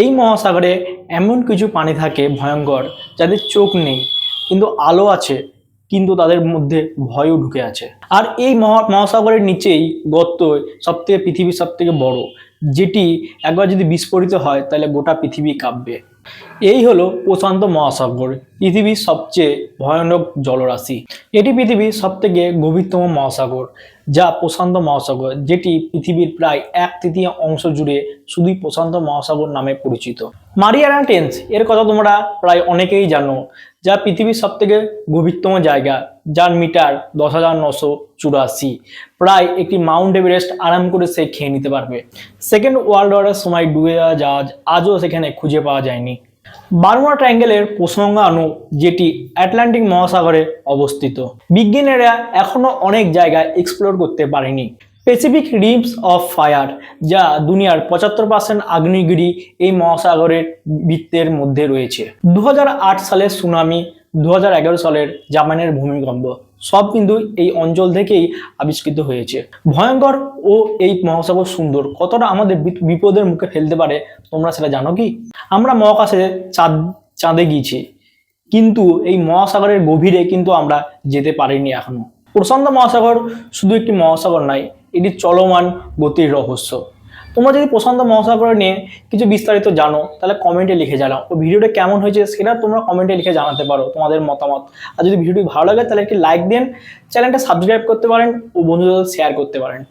এই মহাসাগরে এমন কিছু পানি থাকে ভয়ঙ্কর, যাদের চোখ নেই, কিন্তু আলো আছে, কিন্তু তাদের মধ্যে ভয়ও ঢুকে আছে। আর এই মহা, মহাসাগরের নিচেই গর্ত সবথেকে, পৃথিবীর সবথেকে বড়। যেটি একবার যদি বিস্ফোরিত হয়, তাহলে গোটা পৃথিবী কাঁপবে। এই হলো প্রশান্ত মহাসাগর, পৃথিবীর সবচেয়ে ভয়ানক জলরাশি। এটি পৃথিবীর সবথেকে গভীরতম মহাসাগর, যা প্রশান্ত মহাসাগর, যেটি পৃথিবীর প্রায় এক তৃতীয় অংশ জুড়ে শুধুই প্রশান্ত মহাসাগর নামে পরিচিত। মারিয়ানা টেন্স, এর কথা তোমরা প্রায় অনেকেই জানো। যা পৃথিবীর সবথেকে গভীরতম জায়গা, যার মিটার দশ হাজার নশো চুরাশি। প্রায় একটি মাউন্ট এভারেস্ট আরাম করে সে খেয়ে নিতে পারবে। সেকেন্ড ওয়ার্ল্ড ওয়ারের সময় ডুবে যাওয়া জাহাজ আজও সেখানে খুঁজে পাওয়া যায়নি। বারমুডা ট্রায়াঙ্গেলের প্রসঙ্গাণু যেটি আটলান্টিক মহাসাগরে অবস্থিত। বিজ্ঞানীরা এখনও অনেক জায়গায় এক্সপ্লোর করতে পারেনি। প্যাসিফিক রিমস অফ ফায়ার যা দুনিয়ার পঁচাত্তর পার্সেন্ট আগ্নেয়গিরি এই মহাসাগরের বৃত্তের মধ্যে রয়েছে। দু হাজার আট সালের সুনামি দু হাজার এগারো সালের জাপানের ভূমিকম্প, সব কিন্তু এই অঞ্চল থেকেই আবিষ্কৃত হয়েছে। ভয়ঙ্কর ও এই মহাসাগর সুন্দর, কতটা আমাদের বিপ- বিপদের মুখে ফেলতে পারে, তোমরা সেটা জানো কি? আমরা মহাকাশে চাঁদ, চাঁদে গিয়েছি, কিন্তু এই মহাসাগরের গভীরে কিন্তু আমরা যেতে পারিনি এখনও। প্রশান্ত মহাসাগর শুধু একটি মহাসাগর নয় এটি চলমান গতির রহস্য। তোমরা যদি প্রশান্ত মহাসাগর নিয়ে কিছু বিস্তারিত জানো, তাহলে কমেন্টে লিখে জানাও। ও ভিডিওটা কেমন হয়েছে সেটা তোমরা কমেন্টে লিখে জানাতে পারো তোমাদের মতামত। আর যদি ভিডিওটি ভালো লাগে, তাহলে একটি লাইক দেন চ্যানেলটা সাবস্ক্রাইব করতে পারেন ও বন্ধুদের শেয়ার করতে পারেন।